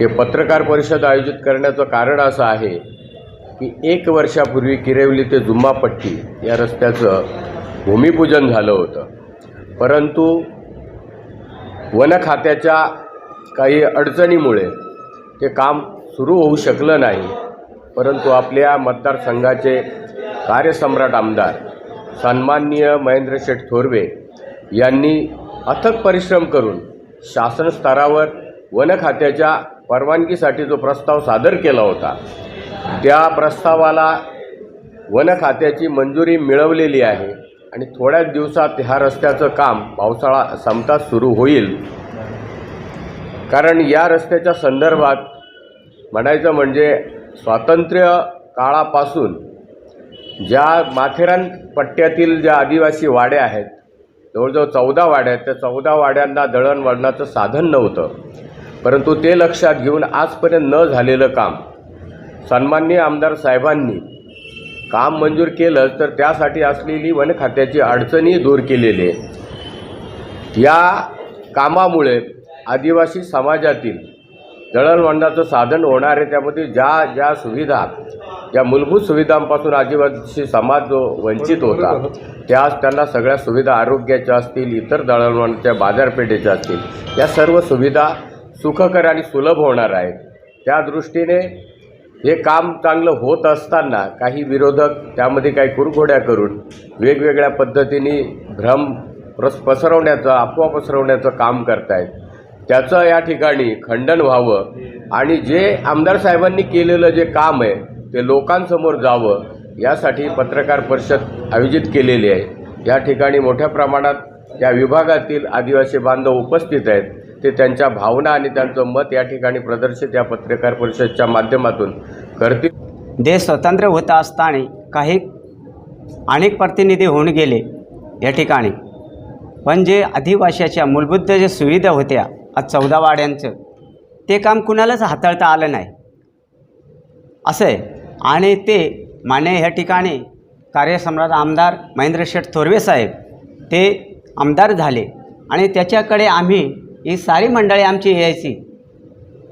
हे पत्रकार परिषद आयोजित करण्याचं कारण असं आहे की एक वर्षापूर्वी किरेवली ते जुम्मापट्टी या रस्त्याचं भूमिपूजन झालं होतं. परंतु वन खात्याच्या काही अडचणीमुळे ते काम सुरू होऊ शकलं नाही. परंतु आपल्या मतदारसंघाचे कार्यसम्राट आमदार सन्माननीय महेंद्र शेठ थोरवे यांनी अथक परिश्रम करून शासन स्तरावर वन खात्याच्या परवानगीसाठी जो प्रस्ताव सादर केला होता त्या प्रस्तावाला वन खात्याची मंजुरी मिळवलेली आहे आणि थोड्याच दिवसात ह्या रस्त्याचं काम पावसाळा संपताच सुरू होईल. कारण या रस्त्याच्या संदर्भात म्हणायचं म्हणजे स्वातंत्र्य काळापासून ज्या माथेरान पट्ट्यातील ज्या आदिवासी वाड्या आहेत जवळजवळ चौदा वाड्या आहेत त्या चौदा वाड्यांना दळणवळणाचं साधन नव्हतं. परंतु ते लक्षात घेऊन आजपर्यंत न झालेलं काम. सन्मान्य आमदार साहेबांनी काम मंजूर केलं तर त्यासाठी असलेली वन खात्याची अडचणी दूर केलेली आहे. या कामामुळे आदिवासी समाजातील दळणवळणाचं साधन होणार आहे. त्यामध्ये ज्या ज्या सुविधा ज्या मूलभूत सुविधांपासून आदिवासी समाज जो वंचित होता त्या त्यांना सगळ्या सुविधा आरोग्याच्या असतील इतर दळणवळणाच्या बाजारपेठेच्या असतील या सर्व सुविधा सुखकर आणि सुलभ होणार आहेत. त्या दृष्टीने हे काम चांगलं होत असताना काही विरोधक त्यामध्ये काही कुरघोड्या करून वेगवेगळ्या पद्धतीने भ्रम प्रस पसरवण्याचं अफवा पसरवण्याचं काम करतायत. त्याचं या ठिकाणी खंडन व्हावं आणि जे आमदार साहेबांनी केलेलं जे काम आहे ते लोकांसमोर जावं यासाठी पत्रकार परिषद आयोजित केलेली आहे. या ठिकाणी मोठ्या प्रमाणात या विभागातील आदिवासी बांधव उपस्थित आहेत. ते त्यांच्या भावना आणि त्यांचं मत या ठिकाणी प्रदर्शित या पत्रकार परिषदच्या माध्यमातून करतील. देश स्वतंत्र होत असताना काही अनेक प्रतिनिधी होऊन गेले या ठिकाणी. पण जे आदिवाशाच्या मूलभूत जे सुविधा होत्या आज चौदा वाड्यांचं ते काम कुणालाच हाताळता आलं नाही. असं आहे. आणि ते माने ह्या ठिकाणी कार्यसम्राट आमदार महेंद्र शेठ थोरवे साहेब ते आमदार झाले. आणि त्याच्याकडे आम्ही ही सारी मंडळी आमची यायची.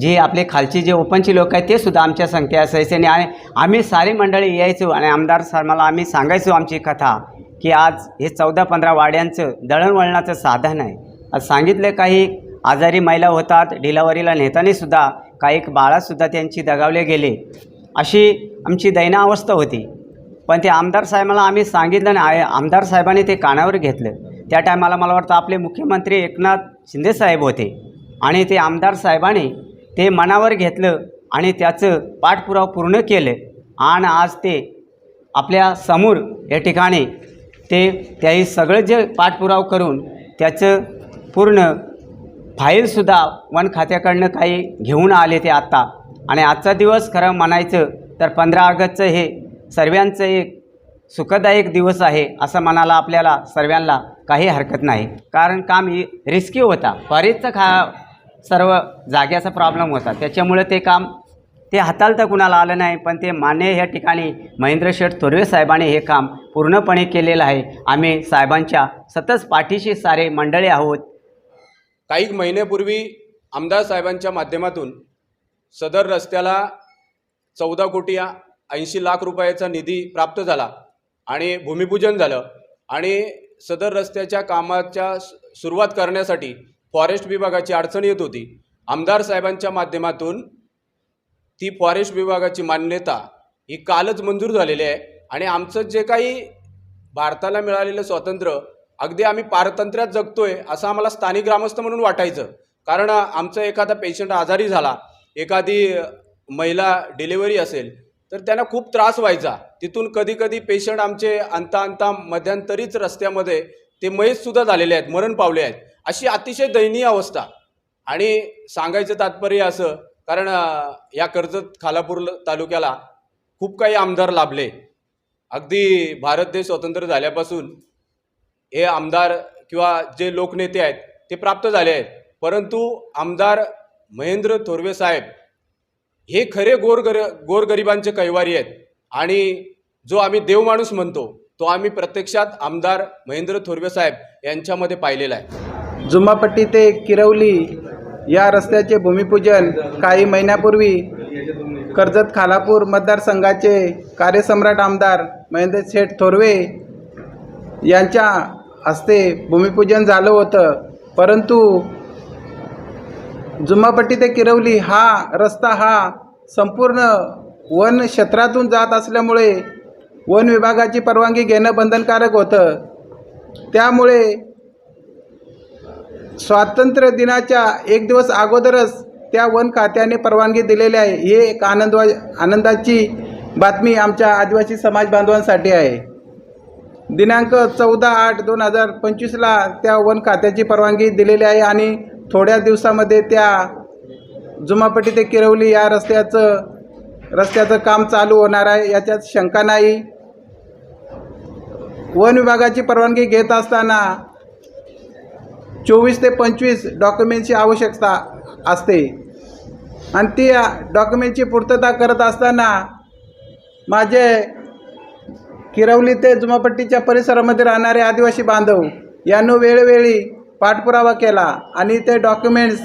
जी आपले खालची जे ओपनची लोक आहेत ते सुद्धा आमच्या संख्या असायचे. आणि आणि आम्ही सारी मंडळी यायचो. आणि आमदार साहेबाला आम्ही सांगायचो आमची कथा की आज हे चौदा पंधरा वाड्यांचं दळणवळणाचं साधन आहे. आज सांगितलं काही आजारी महिला होतात डिलावरीला नेतानीसुद्धा काही बाळासुद्धा त्यांची दगावले गेले. अशी आमची दैनावस्था होती. पण ते आमदार साहेबाला आम्ही सांगितलं आणि आमदार साहेबांनी ते कानावर घेतलं. त्या टायमाला मला वाटतं आपले मुख्यमंत्री एकनाथ शिंदे साहेब होते. आणि ते आमदार साहेबाने ते मनावर घेतलं आणि त्याचं पाठपुराव पूर्ण केलं. आणि आज ते आपल्यासमोर या ठिकाणी ते त्याही सगळं जे पाठपुराव करून त्याचं पूर्ण फाईलसुद्धा वन खात्याकडनं काही घेऊन आले ते आत्ता आणि आजचा दिवस खरं म्हणायचं तर पंधरा ऑगस्टचं हे सर्वांचं एक सुखदायक दिवस आहे असं म्हणाला आपल्याला सर्वांना काही हरकत नाही. कारण काम ही रिस्की होता. बरेचचं खा सर्व जाग्याचा प्रॉब्लेम होता. त्याच्यामुळे ते काम ते हाताळता कुणाला आलं नाही पण ते मान्य ह्या ठिकाणी महेंद्र शेठ थोरवे साहेबांनी हे काम पूर्णपणे केलेलं आहे. आम्ही साहेबांच्या सतत पाठीशी सारे मंडळी आहोत. काही महिन्यापूर्वी आमदार साहेबांच्या माध्यमातून सदर रस्त्याला चौदा कोटी ऐंशी लाख रुपयाचा निधी प्राप्त झाला. आणि भूमिपूजन झालं. आणि सदर रस्त्याच्या कामाच्या सुरुवात करण्यासाठी फॉरेस्ट विभागाची अडचण येत होती. आमदार साहेबांच्या माध्यमातून ती फॉरेस्ट विभागाची मान्यता ही कालच मंजूर झालेली आहे. आणि आमचं जे काही भारताला मिळालेलं स्वातंत्र्य अगदी आम्ही पारतंत्र्यात जगतोय असं आम्हाला स्थानिक ग्रामस्थ म्हणून वाटायचं. कारण आमचं एखादा पेशंट आजारी झाला एखादी महिला डिलिव्हरी असेल तर त्यांना खूप त्रास व्हायचा. तिथून कधी कधी पेशंट आमचे अंता अंता मध्यंतरीच रस्त्यामध्ये ते मयतसुद्धा झालेले आहेत मरण पावले आहेत. अशी अतिशय दयनीय अवस्था. आणि सांगायचं तात्पर्य असं कारण या कर्जत खालापूर तालुक्याला खूप काही आमदार लाभले. अगदी भारत देश स्वतंत्र झाल्यापासून हे आमदार किंवा जे लोकनेते आहेत ते प्राप्त झाले आहेत. परंतु आमदार महेंद्र थोरवे साहेब हे खरे गोरगर गोरगरिबांचे कैवारी आहेत. आणि जो आम्ही देव माणूस म्हणतो तो आम्ही प्रत्यक्षात आमदार महेंद्र थोरवे साहेब यांच्यामध्ये पाहिलेला आहे. जुम्मापट्टी ते किरवली या रस्त्याचे भूमिपूजन काही महिन्यापूर्वी कर्जत खालापूर मतदारसंघाचे कार्यसम्राट आमदार महेंद्र शेठ थोरवे यांच्या हस्ते भूमिपूजन झालं होतं. परंतु जुम्मापट्टी ते किरवली हा रस्ता हा संपूर्ण वन क्षेत्रातून जात असल्यामुळे वन विभागाची परवानगी घेणं बंधनकारक होतं. त्यामुळे स्वातंत्र्य दिनाच्या एक दिवस अगोदरच त्या वन खात्याने परवानगी दिलेली आहे. ही एक आनंदवा आनंदाची बातमी आमच्या आदिवासी समाज बांधवांसाठी आहे. दिनांक चौदा आठ दोन हजार पंचवीसला त्या वन खात्याची परवानगी दिलेली आहे आणि थोड्या दिवसामध्ये त्या जुमापट्टी ते किरवली या रस्त्याचं रस्त्याचं काम चालू होणार आहे याच्यात शंका नाही. वन विभागाची परवानगी घेत असताना चोवीस ते पंचवीस डॉक्युमेंटची आवश्यकता असते. आणि ती डॉक्युमेंटची पूर्तता करत असताना माझे किरवली ते जुमापट्टीच्या परिसरामध्ये राहणारे आदिवासी बांधव यांनी वेळोवेळी पाठपुरावा केला आणि ते डॉक्युमेंट्स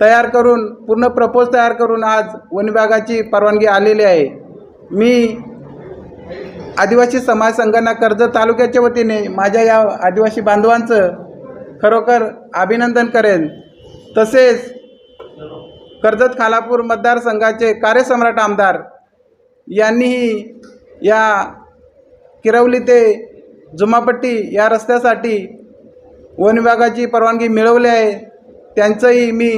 तयार करून पूर्ण प्रपोज तयार करून आज वन विभागाची परवानगी आलेली आहे. मी आदिवासी समाज संघांना कर्जत तालुक्याच्या वतीने माझ्या या आदिवासी बांधवांचं खरोखर अभिनंदन करेन. तसेच कर्जत खालापूर मतदारसंघाचे कार्यसम्राट आमदार यांनीही या किरवली ते जुमापट्टी या रस्त्यासाठी वन विभागाची परवानगी मिळवली आहे. त्यांचंही मी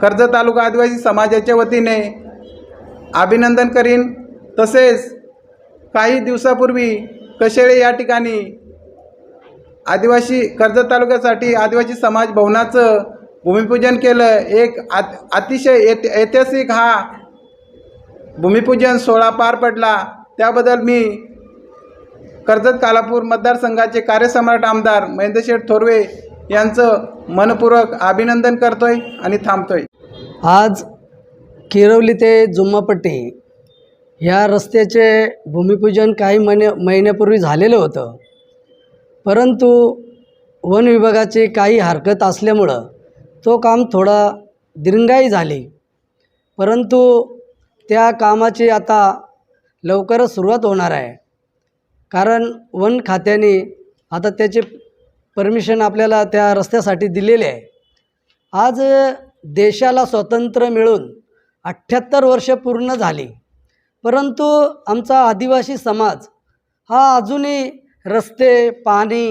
कर्जत तालुका आदिवासी समाजाच्या वतीने अभिनंदन करीन. तसेच काही दिवसापूर्वी कशेळे या ठिकाणी आदिवासी कर्जत तालुक्यासाठी आदिवासी समाज भवनाचं भूमिपूजन केलं. एक आत अतिशय ऐत ऐतिहासिक हा भूमिपूजन सोहळा पार पडला. त्याबद्दल मी कर्जत कालापूर मतदारसंघाचे कार्यसम्राट आमदार महेंद्रशेठ थोरवे यांचं मनपूर्वक अभिनंदन करतोय आणि थांबतोय. आज किरवली ते जुम्मापट्टी ह्या रस्त्याचे भूमिपूजन काही महिने महिन्यापूर्वी झालेलं होतं. परंतु वन विभागाची काही हरकत असल्यामुळं तो काम थोडा दिरंगाई झाली. परंतु त्या कामाची आता लवकरच सुरुवात होणार आहे. कारण वन खात्याने आता त्याचे परमिशन आपल्याला त्या रस्त्यासाठी दिलेले आहे. आज देशाला स्वातंत्र्य मिळून अठ्ठ्याहत्तर वर्ष पूर्ण झाली. परंतु आमचा आदिवासी समाज हा अजूनही रस्ते पाणी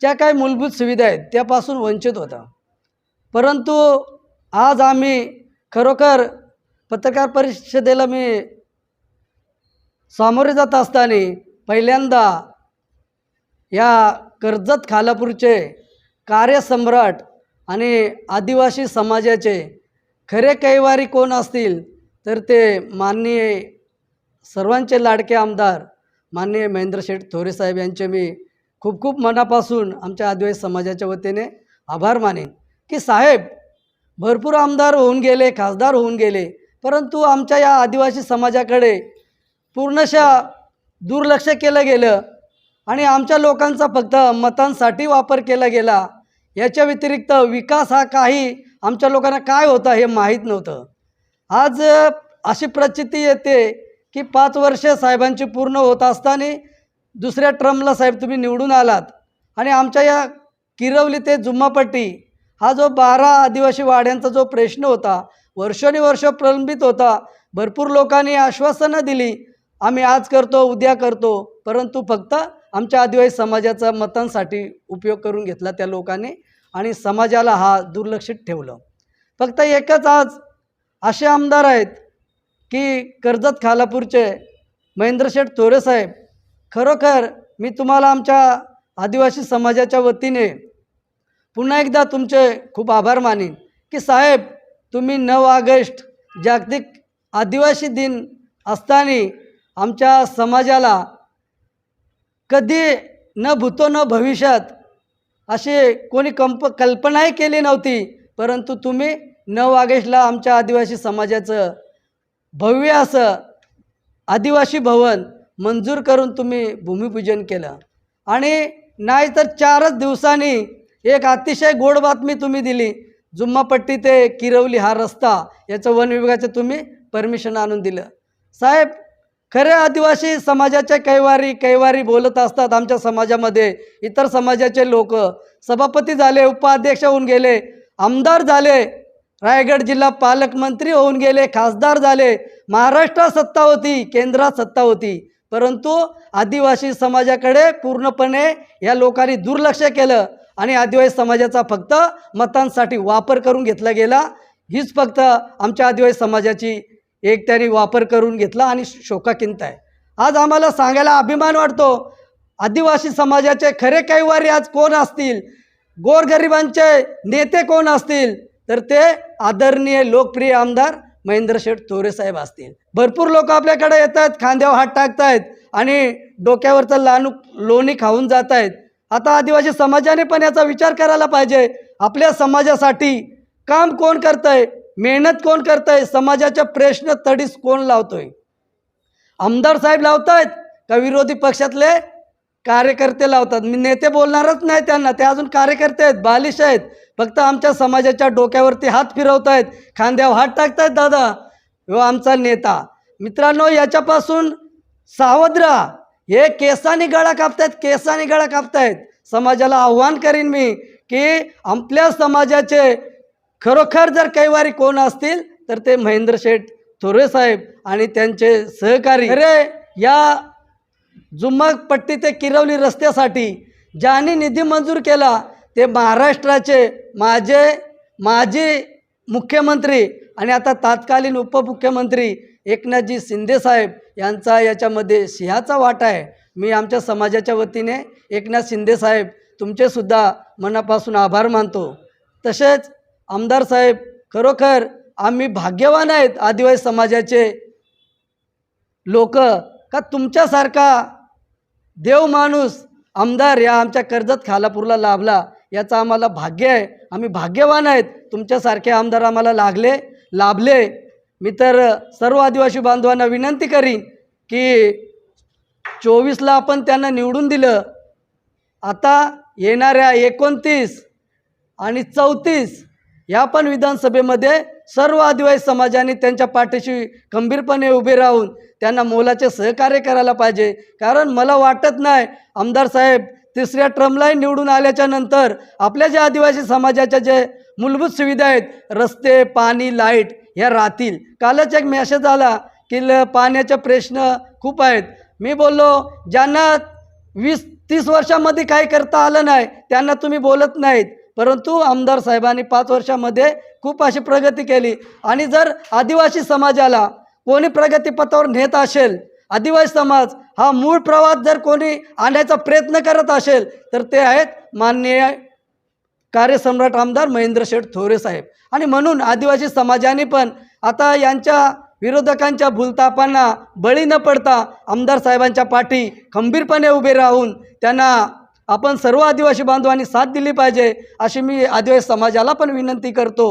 ज्या काही मूलभूत सुविधा आहेत त्यापासून वंचित होता. परंतु आज आम्ही खरोखर पत्रकार परिषदेला मी सामोरे जात असताना पहिल्यांदा या कर्जत खालापूरचे कार्यसम्राट आणि आदिवासी समाजाचे खरे कैवारी कोण असतील तर ते माननीय सर्वांचे लाडके आमदार माननीय महेंद्र शेठ थोरे साहेब यांचे मी खूप खूप मनापासून आमच्या आदिवासी समाजाच्या वतीने आभार मानेन. की साहेब भरपूर आमदार होऊन गेले खासदार होऊन गेले परंतु आमच्या या आदिवासी समाजाकडे पूर्णशः दुर्लक्ष केलं गेलं आणि आमच्या लोकांचा फक्त मतांसाठी वापर केला गेला. याच्या व्यतिरिक्त विकास हा काही आमच्या लोकांना काय होता हे माहीत नव्हतं. आज अशी प्रचिती येते की पाच वर्ष साहेबांची पूर्ण होत असताना दुसऱ्या ट्रमला साहेब तुम्ही निवडून आलात आणि आमच्या या किरवली ते जुम्मापट्टी हा जो बारा आदिवासी वाड्यांचा जो प्रश्न होता वर्षानुवर्ष प्रलंबित होता भरपूर लोकांनी आश्वासनं दिली आम्ही आज करतो उद्या करतो परंतु फक्त आमच्या आदिवासी समाजाचा मतांसाठी उपयोग करून घेतला त्या लोकांनी आणि समाजाला हा दुर्लक्षित ठेवलं. फक्त एकच आज असे आमदार आहेत की कर्जत खालापूरचे महेंद्रशेठ थोरेसाहेब खरोखर मी तुम्हाला आमच्या आदिवासी समाजाच्या वतीने पुन्हा एकदा तुमचे खूप आभार मानेन की साहेब तुम्ही नऊ ऑगस्ट जागतिक आदिवासी दिन असताना आमच्या समाजाला कधी न भूतो न भविष्यात असे कोणी कंप कल्पनाही केली नव्हती. परंतु तुम्ही नऊ ऑगस्टला आमच्या आदिवासी समाजाचं भव्य असं आदिवासी भवन मंजूर करून तुम्ही भूमिपूजन केलं. आणि नाही तर चारच दिवसांनी एक अतिशय गोड बातमी तुम्ही दिली. जुम्मापट्टी ते किरवली हा रस्ता याचं वन विभागाचं तुम्ही परमिशन आणून दिलं. साहेब खऱ्या आदिवासी समाजाच्या कैवारी कैवारी बोलत असतात आमच्या समाजामध्ये. इतर समाजाचे लोक. सभापती झाले उपाध्यक्ष होऊन गेले आमदार झाले रायगड जिल्हा पालकमंत्री होऊन गेले खासदार झाले महाराष्ट्रात सत्ता होती केंद्रात सत्ता होती. परंतु आदिवासी समाजाकडे पूर्णपणे या लोकांनी दुर्लक्ष केलं आणि आदिवासी समाजाचा फक्त मतांसाठी वापर करून घेतला गेला. हीच फक्त आमच्या आदिवासी समाजाची एक त्यांनी वापर करून घेतला आणि शोकाकिंत आहे. आज आम्हाला सांगायला अभिमान वाटतो आदिवासी समाजाचे खरे कैवारी आज कोण असतील? गोरगरिबांचे नेते कोण असतील? तर ते आदरणीय लोकप्रिय आमदार महेंद्र शेठ तोरे साहेब असतील. भरपूर लोक आपल्याकडे येत आहेत खांद्यावर हात टाकतायत आणि डोक्यावरचं लानू लोणी खाऊन जात आहेत आता आदिवासी समाजाने पण याचा विचार करायला पाहिजे. आपल्या समाजासाठी काम कोण करतंय? मेहनत कोण करत आहे समाजाच्या प्रश्न तडीस कोण लावतोय? आमदार साहेब लावतायत का विरोधी पक्षातले कार्यकर्ते लावतात? मी नेते बोलणारच नाही त्यांना ते अजून कार्यकर्ते आहेत बालिश आहेत. फक्त आमच्या समाजाच्या डोक्यावरती हात फिरवत आहेत खांद्यावर हात टाकतायत दादा. हो आमचा नेता. मित्रांनो याच्यापासून सावध राहा. हे केसाने गळा कापतायत केसाने गळा कापतायत. समाजाला आव्हान करीन मी की आपल्या समाजाचे खरोखर जर कैवारी कोण असतील तर ते महेंद्र शेठ थोरे साहेब आणि त्यांचे सहकारी. अरे या जुम्मापट्टी ते किरवली रस्त्यासाठी ज्यांनी निधी मंजूर केला ते महाराष्ट्राचे माझे माजी मुख्यमंत्री आणि आता तात्कालीन उपमुख्यमंत्री एकनाथजी शिंदेसाहेब यांचा याच्यामध्ये सिंहाचा वाटा आहे. मी आमच्या समाजाच्या वतीने एकनाथ शिंदेसाहेब तुमचेसुद्धा मनापासून आभार मानतो. तसेच आमदार साहेब खरोखर आम्ही भाग्यवान आहेत आदिवासी समाजाचे. लोक का तुमच्यासारखा देव माणूस आमदार या आमच्या कर्जत खालापूरला लाभला याचा आम्हाला भाग्य आहे. आम्ही भाग्यवान आहेत तुमच्यासारखे आमदार आम्हाला लागले लाभले. मी तर सर्व आदिवासी बांधवांना विनंती करीन की चोवीसला आपण त्यांना निवडून दिलं. आता येणाऱ्या एकोणतीस आणि चौतीस या पण विधानसभेमध्ये सर्व आदिवासी समाजाने त्यांच्या पाठीशी खंबीरपणे उभे राहून त्यांना मोलाचे सहकार्य करायला पाहिजे. कारण मला वाटत नाही आमदार साहेब तिसऱ्या ट्रमलाही निवडून आल्याच्यानंतर आपल्या ज्या आदिवासी समाजाच्या जे मूलभूत सुविधा आहेत रस्ते पाणी लाइट ह्या राहतील. कालच एक मेसेज आला की ल पाण्याचे प्रश्न खूप आहेत. मी बोललो ज्यांना वीस तीस वर्षामध्ये काही करता आलं नाही त्यांना तुम्ही बोलत नाहीत. परंतु आमदार साहेबांनी पाच वर्षामध्ये खूप अशी प्रगती केली. आणि जर आदिवासी समाजाला कोणी प्रगतीपथावर नेत असेल आदिवासी समाज हा मूळ प्रवास जर कोणी आणण्याचा प्रयत्न करत असेल तर ते आहेत माननीय कार्यसम्राट आमदार महेंद्र शेठ थोरे साहेब. आणि म्हणून आदिवासी समाजाने पण आता यांच्या विरोधकांच्या भूलतापांना बळी न पडता आमदार साहेबांच्या पाठी खंबीरपणे उभे राहून त्यांना आपण सर्व आदिवासी बांधवांनी साथ दिली पाहिजे अशी मी आदिवासी समाजाला पण विनंती करतो.